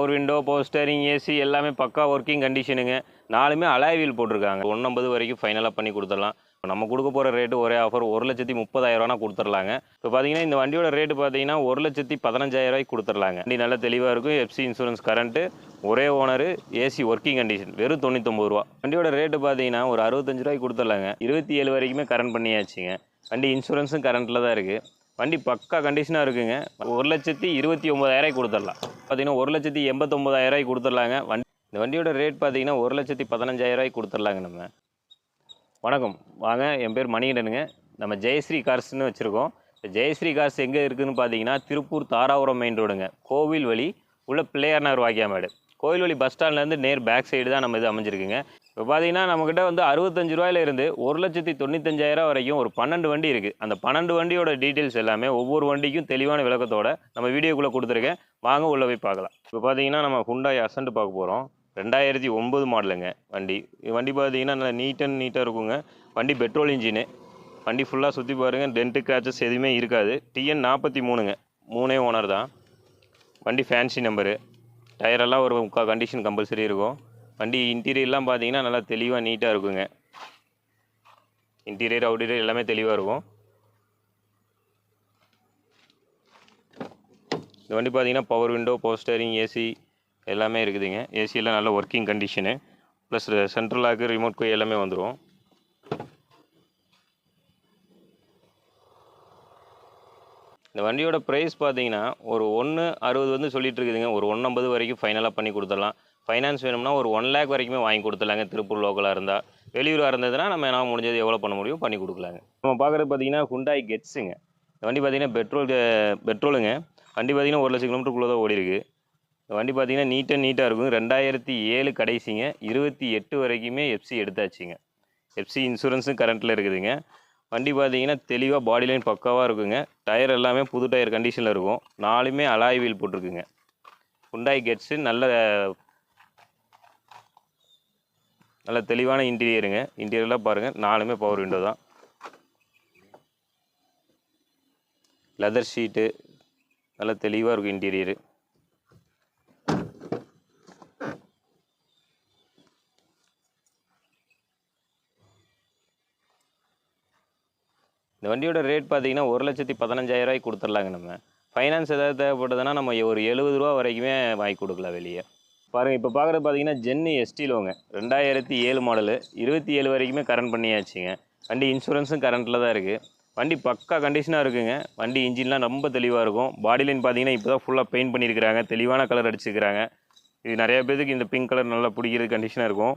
Power window power steering AC எல்லாமே பக்கா working கண்டிஷனுங்க நாலுமே அலாய் வீல் போட்டிருக்காங்க. ஒன்றம்பது வரைக்கும் ஃபைனலாக பண்ணி கொடுத்துடலாம். இப்போ நம்ம கொடுக்க போகிற ரேட்டு ஒரே ஆஃபர் ஒரு லட்சத்தி முப்பதாயிரரூவானா கொடுத்துர்லாங்க இப்போ பார்த்தீங்கன்னா இந்த வண்டியோட ரேட்டு பார்த்தீங்கன்னா ஒரு லட்சத்தி பதினஞ்சாயிரரூவாய்க்கு கொடுத்துர்லாங்க வண்டி நல்லா தெளிவாக இருக்கும். எஃப்சி இன்சூரன்ஸ் கரண்ட்டு ஒரே ஓனரு ஏசி ஒர்க்கிங் கண்டிஷன் வெறும் தொண்ணூத்தொம்பது ரூபா. வண்டியோட ரேட்டு பார்த்தீங்கன்னா ஒரு அறுபத்தஞ்சு ரூபாய்க்கு கொடுத்துர்லாங்க இருபத்தி ஏழு வரைக்குமே கரண்ட் பண்ணியாச்சுங்க. வண்டி இன்சூரன்ஸும் கரண்ட்டில் தான் இருக்குது வண்டி பக்கா கண்டிஷனாக இருக்குங்க. ஒரு லட்சத்தி இருபத்தி ஒம்பதாயிரம் கொடுத்துடலாம். பார்த்தீங்கன்னா ஒரு லட்சத்தி எண்பத்தொம்பதாயிரம் கொடுத்துர்லாங்க வண்டி இந்த வண்டியோட ரேட் பார்த்தீங்கன்னா ஒரு லட்சத்தி பதினஞ்சாயிரரூவாய்க்கு கொடுத்துர்லாங்க நம்ம. வணக்கம். வாங்க என் பேர் மணிகண்டனுங்க. நம்ம ஜெயஸ்ரீ கார்ஸ்னு வச்சுருக்கோம். ஜெயஸ்ரீ கார்ஸ் எங்கே இருக்குதுன்னு பார்த்தீங்கன்னா திருப்பூர் தாராபுரம் மெயின் ரோடுங்க கோவில் வழி உள்ள பிள்ளையார் நகர் வாக்கியாமேடு. கோவில் வழி பஸ் ஸ்டாண்ட்லேருந்து நேர் பேக் சைடு தான் நம்ம இது அமைஞ்சிருக்குங்க. இப்போ பார்த்தீங்கன்னா நம்மக்கிட்ட வந்து அறுபத்தஞ்சு ரூபாயில இருந்து ஒரு லட்சத்தி தொண்ணூத்தஞ்சாயிரம் வரைக்கும் ஒரு பன்னெண்டு வண்டி இருக்குது அந்த பன்னெண்டு வண்டியோட டீட்டெயில்ஸ் எல்லாமே ஒவ்வொரு வண்டிக்கும் தெளிவான விளக்கத்தோட நம்ம வீடியோக்குள்ளே கொடுத்துருக்கேன். வாங்க உள்ளே போய் பார்க்கலாம். இப்போ பார்த்தீங்கன்னா நம்ம ஹுண்டாய் அசண்ட் பார்க்க போகிறோம் ரெண்டாயிரத்தி ஒம்பது மாடலுங்க வண்டி. வண்டி பார்த்தீங்கன்னா நல்லா நீட் அண்ட் நீட்டாக இருக்குங்க. வண்டி பெட்ரோல் இன்ஜினு வண்டி ஃபுல்லாக சுற்றி பாருங்கள் டென்ட்டு கிராச்சஸ் எதுவுமே இருக்காது. டிஎன் நாற்பத்தி மூணுங்க. மூணே ஓனர் தான். வண்டி ஃபேன்சி நம்பரு டயரெல்லாம் ஒரு முக்கால் கண்டிஷன் கம்பல்சரி இருக்கும். வண்டி இன்டீரியர்லாம் பார்த்தீங்கன்னா நல்லா தெளிவாக நீட்டாக இருக்குங்க. இன்டீரியர் அவுட்டீரியர் எல்லாமே தெளிவாக இருக்கும். இந்த வண்டி பார்த்தீங்கன்னா power window power steering AC எல்லாமே இருக்குதுங்க. ஏசியெல்லாம் நல்ல working condition plus central lock remote கோய் எல்லாமே வந்துடும் இந்த வண்டியோட ப்ரைஸ் பார்த்தீங்கன்னா ஒரு ஒன்று அறுபது வந்து சொல்லிட்டு இருக்குதுங்க ஒரு ஒன்றம்பது வரைக்கும் ஃபைனலாக பண்ணி கொடுத்துடலாம். ஃபைனான்ஸ் வேணும்னா ஒரு ஒன் லேக் வரைக்குமே வாங்கி கொடுத்துடலாங்க. திருப்பூர் லோக்கலாக இருந்தால் வெளியூராக இருந்ததுன்னா நம்ம என்ன முடிஞ்சது எவ்வளோ பண்ண முடியும் பண்ணி கொடுக்கலாங்க. நம்ம பார்க்குறது பார்த்தீங்கன்னா ஹுண்டாய் கெட்ஸுங்க இந்த வண்டி பார்த்தீங்கன்னா பெட்ரோல் பெட்ரோலுங்க வண்டி பார்த்தீங்கன்னா ஒரு லட்சம் கிலோமீட்டருக்குள்ளே தான் ஓடி இருக்குது இந்த வண்டி பார்த்தீங்கன்னா நீட்டாக நீட்டாக இருக்கும். ரெண்டாயிரத்தி ஏழு கடைசிங்க. இருபத்தி எட்டு வரைக்குமே எஃப்சி எடுத்தாச்சுங்க. எஃப்சி இன்சூரன்ஸும் கரண்ட்டில் இருக்குதுங்க. வண்டி பார்த்தீங்கன்னா தெளிவாக பாடி லைன் பக்காவாக இருக்குங்க. டயர் எல்லாமே புது டயர் கண்டிஷனில் இருக்கும். நாலுமே அலாய் வீல் போட்டிருக்குங்க. ஹுண்டாய் கெட்ஸு நல்ல நல்ல தெளிவான இன்டீரியருங்க இன்டீரியர்லாம் பாருங்கள் நாலுமே பவர் விண்டோ தான். லெதர் ஷீட்டு நல்ல தெளிவாக இருக்கும் இன்டீரியரு இந்த வண்டியோட ரேட் பார்த்தீங்கன்னா ஒரு லட்சத்தி பதினஞ்சாயிரரூவாய்க்கு கொடுத்துட்லாங்க நம்ம. ஃபைனான்ஸ் ஏதாவது தேவைப்பட்டதுன்னா நம்ம ஒரு எழுபது ரூபா வரைக்குமே வாங்கி கொடுக்கலாம் வெளியே. பாருங்கள் இப்போ பார்க்குறது பார்த்தீங்கன்னா ஜென்னு எஸ்டிலோங்க ரெண்டாயிரத்தி ஏழு மாடலு இருபத்தி ஏழு வரைக்குமே கரண்ட் பண்ணியாச்சுங்க. வண்டி இன்சூரன்ஸும் கரண்ட்டில் தான் இருக்குது வண்டி பக்கா கண்டிஷனாக இருக்குங்க. வண்டி இன்ஜின்லாம் ரொம்ப தெளிவாக இருக்கும். பாடி லைன் பார்த்தீங்கன்னா இப்போ தான் ஃபுல்லாக பெயிண்ட் பண்ணியிருக்கிறாங்க. தெளிவான கலர் அடிச்சிருக்கிறாங்க. இது நிறையா பேருக்கு இந்த பிங்க் கலர் நல்லா பிடிக்கிற கண்டிஷனாக இருக்கும்.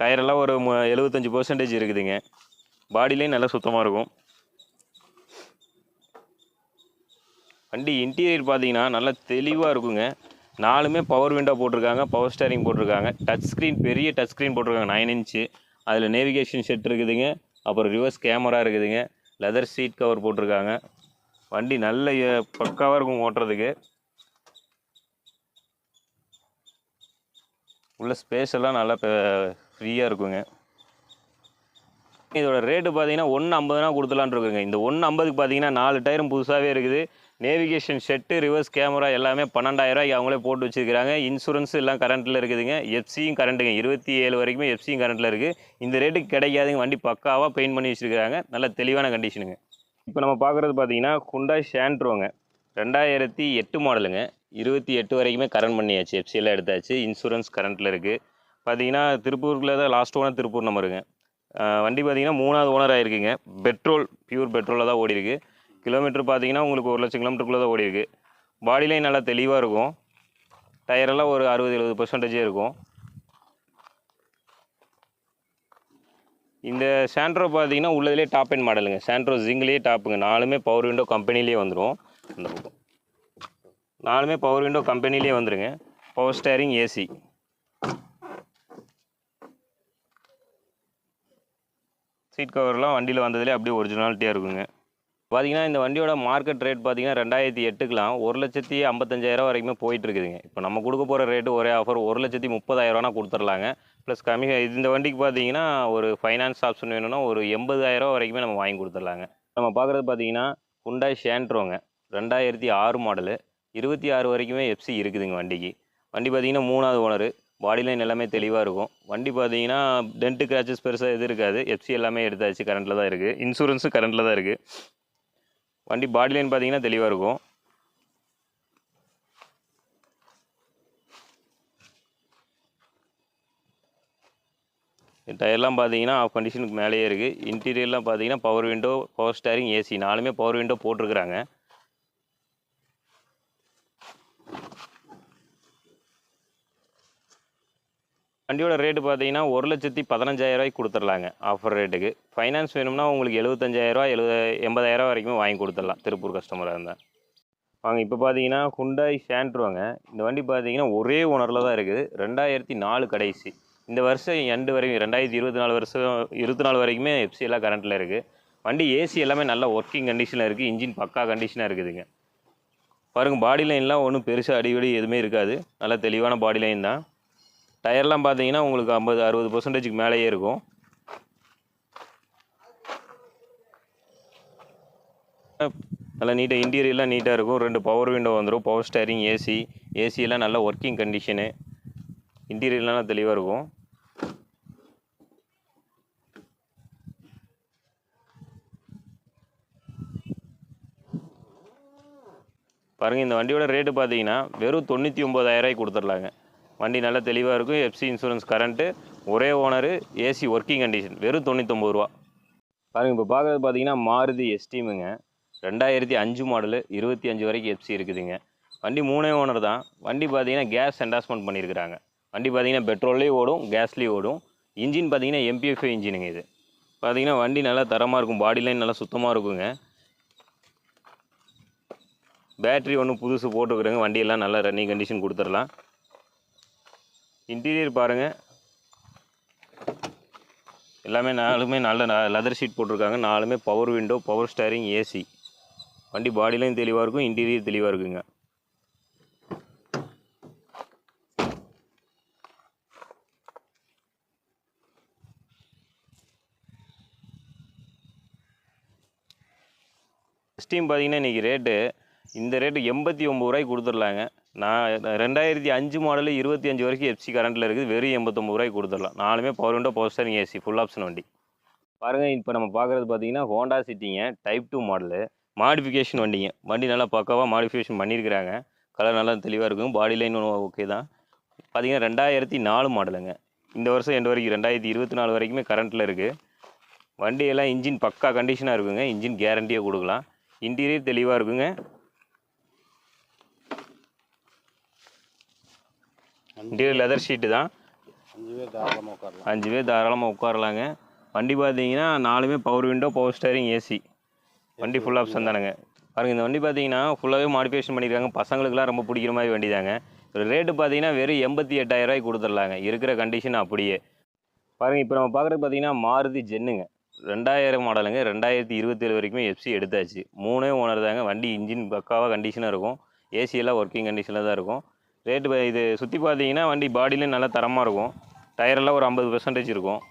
டயரெல்லாம் ஒரு எழுபத்தஞ்சி பர்சன்டேஜ் இருக்குதுங்க. பாடி லைன் நல்லா சுத்தமாக இருக்கும். வண்டி இன்டீரியர் பார்த்தீங்கன்னா நல்லா தெளிவாக இருக்குங்க. நாலுமே பவர் விண்டோ போட்டிருக்காங்க பவர் ஸ்டேரிங் போட்டிருக்காங்க. டச் ஸ்க்ரீன் பெரிய டச் ஸ்க்ரீன் போட்டிருக்காங்க நைன் இன்ச்சு அதில் நேவிகேஷன் செட் இருக்குதுங்க. அப்புறம் ரிவர்ஸ் கேமரா இருக்குதுங்க. லெதர் சீட் கவர் போட்டிருக்காங்க. வண்டி நல்ல பக்காவாக இருக்கும் ஓட்டுறதுக்கு. உள்ள ஸ்பேஸ் எல்லாம் நல்லா ஃப்ரீயாக இருக்குங்க. இதோட ரேட்டு பார்த்தீங்கன்னா ஒன்று ஐம்பதுனா கொடுத்துலான் இருக்குங்க. இந்த ஒன்று ஐம்பதுக்கு பார்த்தீங்கன்னா நாலு டயரும் புதுசாகவே இருக்குது. நேவிகேஷன் செட்டு ரிவர்ஸ் கேமரா எல்லாமே பன்னெண்டாயிரரூவாய்க்கு அவங்களே போட்டு வச்சுருக்கிறாங்க. இன்சூரன்ஸு எல்லாம் கரண்ட்டில் இருக்குதுங்க. எஃப்சியும் கரண்ட்டுங்க இருபத்தி ஏழு வரைக்குமே எஃப்சியும் கரண்ட்டில் இருக்குது இந்த ரேட்டுக்கு கிடைக்காதுங்க. வண்டி பக்காவாக பெயிண்ட் பண்ணி வச்சுருக்கிறாங்க. நல்ல தெளிவான கண்டிஷனுங்க இப்போ நம்ம பார்க்குறது பார்த்தீங்கன்னா குண்டாய் ஷேண்ட்ரோங்க ரெண்டாயிரத்தி எட்டு மாடலுங்க இருபத்தி எட்டு வரைக்குமே கரண்ட் பண்ணியாச்சு. எஃப்சியெல்லாம் எடுத்தாச்சு. இன்சூரன்ஸ் கரண்ட்டில் இருக்குது பார்த்தீங்கன்னா திருப்பூரில் தான் லாஸ்ட் ஓனர் திருப்பூர் நம்பருங்க வண்டி பார்த்தீங்கன்னா மூணாவது ஓனர் ஆகிருக்குங்க பெட்ரோல் பியூர் பெட்ரோலில் தான் ஓடி இருக்குது கிலோமீட்டர் பார்த்தீங்கன்னா உங்களுக்கு ஒரு லட்சம் கிலோமீட்டருக்குள்ளே தான் ஓடி இருக்குது பாடி நல்லா தெளிவாக இருக்கும். டயரெல்லாம் ஒரு அறுபது எழுபது பர்சன்டேஜே இருக்கும். இந்த சாண்ட்ரோ பார்த்தீங்கன்னா உள்ளதுலேயே டாப் எண்ட் மாடலுங்க சாண்ட்ரோ ஜிங்லேயே டாப்புங்க நாலுமே பவர் விண்டோ கம்பெனிலேயே வந்துடும் அந்த பக்கம். நாலுமே பவர் விண்டோ கம்பெனிலேயே வந்துருங்க. பவர் ஸ்டேரிங் ஏசி சீட் கவர்லாம் வண்டியில் வந்ததுலேயே அப்படியே ஒரிஜினாலிட்டியாக இருக்குங்க. பார்த்தீங்கன்னா இந்த வண்டியோட மார்க்கெட் ரேட் பார்த்தீங்கன்னா ரெண்டாயிரத்தி எட்டுக்கெலாம் ஒரு லட்சத்தி ஐம்பத்தஞ்சாயிரம் வரைக்குமே போயிட்டு இருக்குதுங்க இப்போ நம்ம கொடுக்க போகிற ரேட்டு ஒரே ஆஃபர் ஒரு லட்சத்தி முப்பதாயிரரூவானா கொடுத்துர்லாங்க. ப்ளஸ் கம்மி இந்த வண்டிக்கு பார்த்தீங்கன்னா ஒரு ஃபைனான்ஸ் ஆப்ஷன் வேணும்னா ஒரு எண்பதாயிரரூவா வரைக்குமே நம்ம வாங்கி கொடுத்துர்லாங்க. நம்ம பார்க்குறது பார்த்தீங்கன்னா ஹுண்டாய் ஷேண்ட்ரோங்க ரெண்டாயிரத்தி ஆறு மாடலு இருபத்தி ஆறு வரைக்குமே எஃப்சி இருக்குதுங்க வண்டிக்கு. வண்டி பார்த்தீங்கன்னா மூணாவது ஓனர் பாடி லைன் எல்லாமே தெளிவாக இருக்கும். வண்டி பார்த்தீங்கன்னா டென்ட்டு கிராச்சஸ் பெருசாக எதுவும் இருக்காது. எஃப்சி எல்லாமே எடுத்தாச்சு கரண்ட்டில் தான் இருக்குது இன்சூரன்ஸும் கரண்ட்டில் தான் இருக்குது வண்டி பாடி லைன் பார்த்தீங்கன்னா தெளிவாக இருக்கும். டயர்லாம் பார்த்தீங்கன்னா ஆஃப் கண்டிஷனுக்கு மேலேயே இருக்குது இன்டீரியர்லாம் பார்த்தீங்கன்னா power window power steering AC நாலுமே பவர் விண்டோ போட்டிருக்கிறாங்க. வண்டியோட ரேட்டு பார்த்தீங்கன்னா ஒரு லட்சத்தி பதினஞ்சாயிரரூவாய்க்கு கொடுத்துடலாங்க. ஆஃபர் ரேட்டுக்கு ஃபைனான்ஸ் வேணும்னா உங்களுக்கு எழுபத்தஞ்சாயிரரூவா எழுபது எண்பதாயிரரூவா வரைக்கும் வாங்கி கொடுத்துடலாம் திருப்பூர் கஸ்டமராக இருந்தால் வாங்க இப்போ பார்த்தீங்கன்னா ஹுண்டாய் ஷேண்ட்ருவாங்க இந்த வண்டி பார்த்தீங்கன்னா ஒரே ஓனரில் தான் இருக்குது. ரெண்டாயிரத்தி நாலு கடைசி. இந்த வருஷம் எண்டு வரைக்கும் ரெண்டாயிரத்தி இருபத்தி நாலு வருஷம் இருபத்தி நாலு வரைக்குமே எஃப்சி எல்லாம் கரண்ட்டில் இருக்குது வண்டி ஏசி எல்லாமே நல்லா ஒர்க்கிங் கண்டிஷனில் இருக்குது இன்ஜின் பக்கா கண்டிஷனாக இருக்குதுங்க. பாருங்கள் பாடி லைன்லாம் ஒன்றும் பெருசாக அடிக்கடி எதுவுமே இருக்காது. நல்ல தெளிவான பாடி லைன் தான். டயர்லாம் பார்த்தீங்கன்னா உங்களுக்கு ஐம்பது அறுபது பர்சன்டேஜுக்கு மேலேயே இருக்கும். நல்லா நீட்டாக இன்டீரியர்லாம் நீட்டாக இருக்கும். ரெண்டு பவர் விண்டோ வந்துடும் பவர் ஸ்டேரிங் ஏசி ஏசியெல்லாம் நல்ல ஒர்க்கிங் கண்டிஷனு இன்டீரியர்லாம் தெளிவாக இருக்கும். பாருங்கள் இந்த வண்டியோட ரேட்டு பார்த்தீங்கன்னா வெறும் தொண்ணூற்றி ஒம்பதாயிரரூவாய்க்கு கொடுத்துடலாங்க. வண்டி நல்லா தெளிவாக இருக்கும். எஃப்சி இன்சூரன்ஸ் கரண்ட்டு ஒரே ஓனரு ஏசி ஒர்க்கிங் கண்டிஷன் வெறும் தொண்ணூத்தொம்பது ரூபா. பாருங்கள் இப்போ பார்க்குறது பார்த்தீங்கன்னா மாருதி எஸ்டீமுங்க ரெண்டாயிரத்தி அஞ்சு மாடலு இருபத்தி அஞ்சு வரைக்கும் எஃப்சி இருக்குதுங்க. வண்டி மூணே ஓனர் தான். வண்டி பார்த்தீங்கன்னா கேஸ் அண்டாஸ்மெண்ட் பண்ணியிருக்கிறாங்க வண்டி பார்த்தீங்கன்னா பெட்ரோல்லேயும் ஓடும் கேஸ்லேயும் ஓடும். இன்ஜின் பார்த்தீங்கன்னா எம்பிஎஃப்ஐ இன்ஜினுங்க இது. பார்த்தீங்கன்னா வண்டி நல்லா தரமாக இருக்கும். பாடி லைன் நல்லா சுத்தமாக இருக்குங்க. பேட்ரி ஒன்று புதுசு போட்டுக்கிறேங்க. வண்டியெல்லாம் நல்லா ரன்னிங் கண்டிஷன் கொடுத்துடலாம். இன்டீரியர் பாருங்கள் எல்லாமே நாலுமே நல்ல லெதர் ஷீட் போட்டிருக்காங்க. நாலுமே power window power steering AC வண்டி பாடிலையும் தெளிவாக இருக்கும் இன்டீரியர் தெளிவாக இருக்குங்க. ஸ்டீம் பார்த்தீங்கன்னா இன்றைக்கி ரேட்டு இந்த ரேட்டு எண்பத்தி ஒம்பது ரூபாய்க்கு கொடுத்துர்லாங்க நான் ரெண்டாயிரத்தி அஞ்சு மாடலு இருபத்தி அஞ்சு வரைக்கும் எஃப்சி கரண்ட்டில் இருக்குது. வெறும் எண்பத்தொம்பது ரூபாய்க்கு கொடுத்துடலாம். நாலுமே power window power steering AC full option வண்டி. பாருங்கள் இப்போ நம்ம பார்க்குறது பார்த்தீங்கன்னா ஹோண்டா சிட்டிங்க டைப் டூ மாடலு மாடிஃபிகேஷன் வண்டிங்க. வண்டி நல்லா பக்காவாக மாடிஃபிகேஷன் பண்ணியிருக்கிறாங்க கலர் நல்லா தெளிவாக இருக்கும். பாடி லைன் ஓகே தான். பார்த்தீங்கன்னா ரெண்டாயிரத்தி நாலு மாடலுங்க இந்த வருஷம் எண்டு வரைக்கும் ரெண்டாயிரத்தி இருபத்தி நாலு வரைக்குமே கரண்ட்டில் இருக்குது வண்டியெல்லாம் இன்ஜின் பக்கா கண்டிஷனாக இருக்குங்க. இன்ஜின் கேரண்டியாக கொடுக்கலாம். இன்டீரியர் தெளிவாக இருக்குங்க. இன்டீரியர் லெதர் ஷீட்டு தான். அஞ்சு பேர் தாராளமாக அஞ்சு பேர் தாராளமாக உட்காரலாங்க. வண்டி பார்த்தீங்கன்னா நாலுமே power window power steering AC வண்டி ஃபுல் ஆப்ஷன் தானுங்க. பாருங்கள் இந்த வண்டி பார்த்தீங்கன்னா ஃபுல்லாகவே மாடிஃபிகேஷன் பண்ணியிருக்காங்க பசங்களுக்குலாம் ரொம்ப பிடிக்கிற மாதிரி வண்டி தாங்க ரேட்டு பார்த்தீங்கன்னா வெறும் எண்பத்தி எட்டாயிரரூவாய்க்கு கொடுத்துர்லாங்க இருக்கிற கண்டிஷன் அப்படியே. பாருங்கள் இப்போ நம்ம பார்க்குறது பார்த்தீங்கன்னா மாருதி ஜென்னுங்க ரெண்டாயிரம் மாடலுங்க ரெண்டாயிரத்தி இருபத்தேழு வரைக்குமே எஃப்சி எடுத்தாச்சு. மூணே ஓனர் தாங்க. வண்டி இன்ஜின் பக்காவாக கண்டிஷனாக இருக்கும். ஏசியெல்லாம் ஒர்க்கிங் கண்டிஷனில் தான் இருக்கும். ரேட்டு இது சுற்றி பார்த்தீங்கன்னா வண்டி பாடியிலையும் நல்லா தரமாக இருக்கும். டயரெல்லாம் ஒரு ஐம்பது பெர்சன்டேஜ் இருக்கும்.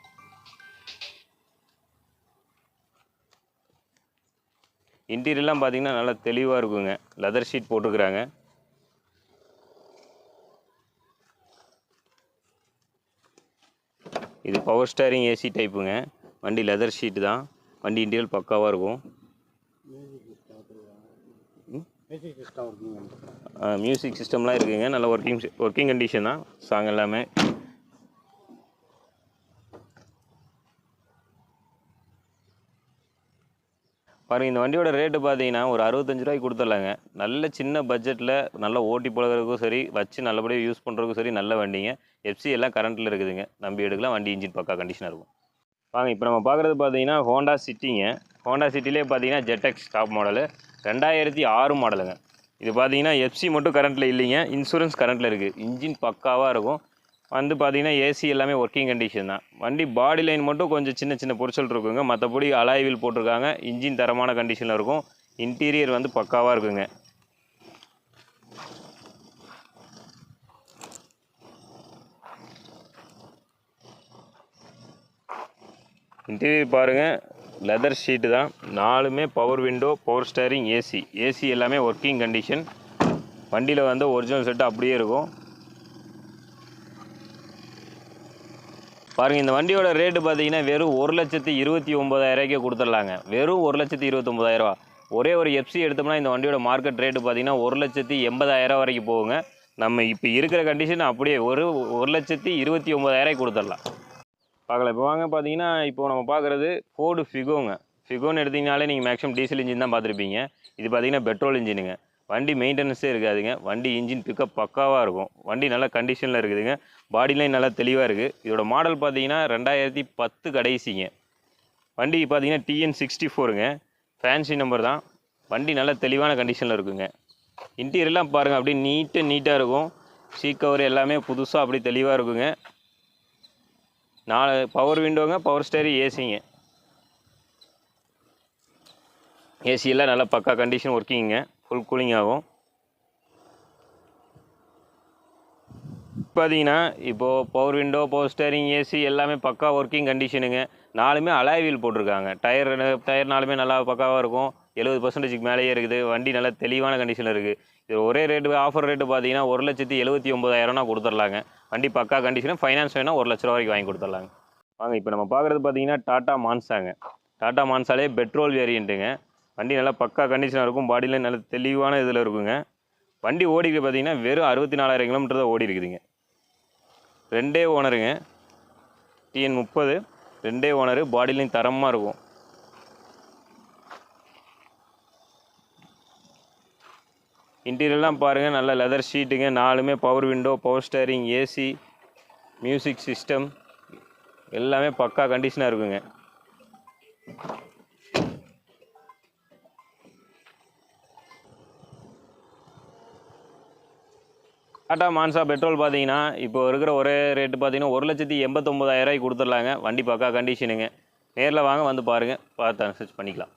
இன்டீரியர்லாம் பார்த்தீங்கன்னா நல்லா தெளிவாக இருக்குங்க. லெதர் ஷீட் போட்டிருக்கிறாங்க இது பவர் ஸ்டேரிங் ஏசி டைப்புங்க வண்டி லெதர் ஷீட்டு தான். வண்டி இன்டீரியல் பக்காவாக இருக்கும். மியூசிக் சிஸ்டம் இருக்குங்க மியூசிக் சிஸ்டம்லாம் இருக்குங்க. நல்ல ஒர்க்கிங் ஒர்க்கிங் கண்டிஷன் தான். சாங் எல்லாமே. பாருங்க இந்த வண்டியோட ரேட்டு பார்த்தீங்கன்னா ஒரு அறுபத்தஞ்சு ரூபாய்க்கு கொடுத்துடலாங்க. நல்ல சின்ன பட்ஜெட்டில் நல்ல ஓட்டி பழகிறதுக்கும் சரி வச்சு நல்லபடியாக யூஸ் பண்ணுறதுக்கும் சரி நல்ல வண்டிங்க. எஃப்சி எல்லாம் கரண்ட்டில் இருக்குதுங்க. நம்பி எடுக்கலாம் வண்டி இன்ஜின் பக்கா கண்டிஷனாக இருக்கும். வாங்க இப்போ நம்ம பார்க்குறது பார்த்தீங்கன்னா ஹோண்டா சிட்டிங்க ஹோண்டா சிட்டிலே பார்த்தீங்கன்னா ஜெட்டெக்ஸ் டாப் மாடலு ரெண்டாயிரத்தி ஆறு மாடலுங்க இது பார்த்தீங்கன்னா எஃப்சி மட்டும் கரண்ட்டில் இல்லைங்க இன்சூரன்ஸ் கரண்ட்டில் இருக்குது இன்ஜின் பக்காவாக இருக்கும். வந்து பார்த்தீங்கன்னா ஏசி எல்லாமே ஒர்க்கிங் கண்டிஷன் தான். வண்டி பாடி லைன் மட்டும் கொஞ்சம் சின்ன சின்ன பொரிச்சல் இருக்குங்க. மற்றபடி அலாய்வில் போட்டிருக்காங்க. இன்ஜின் தரமான கண்டிஷனில் இருக்கும். இன்டீரியர் வந்து பக்காவாக இருக்குங்க. இன்டீரியர் பாருங்கள் லெதர் ஷீட்டு தான். நாலுமே power window power steering AC AC எல்லாமே ஒர்க்கிங் கண்டிஷன் வண்டியில் வந்து ஒரிஜினல் செட்டு அப்படியே இருக்கும். பாருங்கள் இந்த வண்டியோட ரேட்டு பார்த்தீங்கன்னா வெறும் ஒரு லட்சத்தி இருபத்தி ஒம்பதாயிரரூபாய்க்கே கொடுத்துட்லாங்க. வெறும் ஒரு லட்சத்தி இருபத்தொம்பதாயிரரூவா ஒரே ஒரு எஃப்சி எடுத்தோம்னா இந்த வண்டியோட மார்க்கெட் ரேட்டு பார்த்தீங்கன்னா ஒரு லட்சத்தி எண்பதாயிரம் வரைக்கும் போகுங்க. நம்ம இப்போ இருக்கிற கண்டிஷன் அப்படியே ஒரு ஒரு லட்சத்தி இருபத்தி ஒம்பதாயிரம் கொடுத்துடலாம். பார்க்கலாம் இப்போ வாங்க பார்த்தீங்கன்னா இப்போ நம்ம பார்க்குறது ஃபோர்டு ஃபிகோங்க ஃபிகோன்னு எடுத்திங்கனாலே நீங்கள் மேக்ஸிமம் டீசல் இன்ஜின் தான் பார்த்துருப்பீங்க. இது பார்த்தீங்கன்னா பெட்ரோல் இன்ஜினுங்க வண்டி மெயின்டெனன்ஸே இருக்காதுங்க. வண்டி இன்ஜின் பிக்கப் பக்காவாக இருக்கும். வண்டி நல்ல கண்டிஷனில் இருக்குதுங்க. பாடி லைன் நல்லா தெளிவாக இருக்குது இதோட மாடல் பார்த்தீங்கன்னா ரெண்டாயிரத்தி பத்து கடைசிங்க. வண்டி பார்த்தீங்கன்னா டிஎன் சிக்ஸ்டி ஃபோருங்க ஃபேன்சி நம்பர் தான். வண்டி நல்ல தெளிவான கண்டிஷனில் இருக்குங்க. இன்டீரியர்லாம் பாருங்கள் அப்படியே நீட்டாக நீட்டாக இருக்கும். சீட் கவர் எல்லாமே புதுசாக அப்படி தெளிவாக இருக்குங்க. நாலு பவர் விண்டோங்க பவர் ஸ்டேரி ஏசிங்க ஏசியெல்லாம் நல்லா பக்கா கண்டிஷன் ஒர்க்கிங்க ஃபுல் கூலிங் ஆகும். பார்த்தீங்கன்னா இப்போது power window power steering AC எல்லாமே பக்கா ஒர்க்கிங் கண்டிஷனுங்க நாலுமே அலாய் வீல் போட்டிருக்காங்க. டயர் டயர் நாலுமே நல்லா பக்காவாக இருக்கும். எழுபது பர்சன்டேஜுக்கு மேலேயே இருக்குது. வண்டி நல்லா தெளிவான கண்டிஷனில் இருக்குது இது ஒரே ரேட்டு ஆஃபர் ரேட்டு பார்த்தீங்கன்னா ஒரு லட்சத்தி எழுபத்தி ஒம்பதாயிரம்னா கொடுத்துர்லாங்க. வண்டி பக்கா கண்டிஷன் ஃபைனான்ஸ் வேணால் ஒரு லட்ச ரூபா வரைக்கும் வாங்கி கொடுத்துர்லாங்க. வாங்க இப்போ நம்ம பார்க்குறது பார்த்தீங்கன்னா டாட்டா மான்சாங்க. டாட்டா மான்சாலே பெட்ரோல் வேரியண்ட்டுங்க வண்டி நல்லா பக்கா கண்டிஷனாக இருக்கும் பாடியில் நல்ல தெளிவான இதில் இருக்குங்க. வண்டி ஓடிக்கு பார்த்தீங்கன்னா வெறும் அறுபத்தி நாலாயிரம் கிலோமீட்டர் தான் ஓடி இருக்குதுங்க ரெண்டே ஓனருங்க டிஎன் முப்பது ரெண்டே ஓனரு பாடிலையும் தரமாக இருக்கும். இன்டீரியர்லாம் பாருங்கள் நல்ல லெதர் ஷீட்டுங்க நாலுமே power window power steering AC music system எல்லாமே பக்கா கண்டிஷனாக இருக்குங்க. டாட்டா மான்சா பெட்ரோல் பார்த்தீங்கன்னா இப்போ இருக்கிற ஒரே ரேட்டு பார்த்தீங்கன்னா ஒரு லட்சத்தி எண்பத்தொம்பதாயிரரூவாய்க்கு கொடுத்துர்லாங்க வண்டி பக்கா கண்டிஷனுங்க நேரில் வாங்க வந்து பாருங்கள் பார்த்து அனுசரிச்சு பண்ணிக்கலாம்.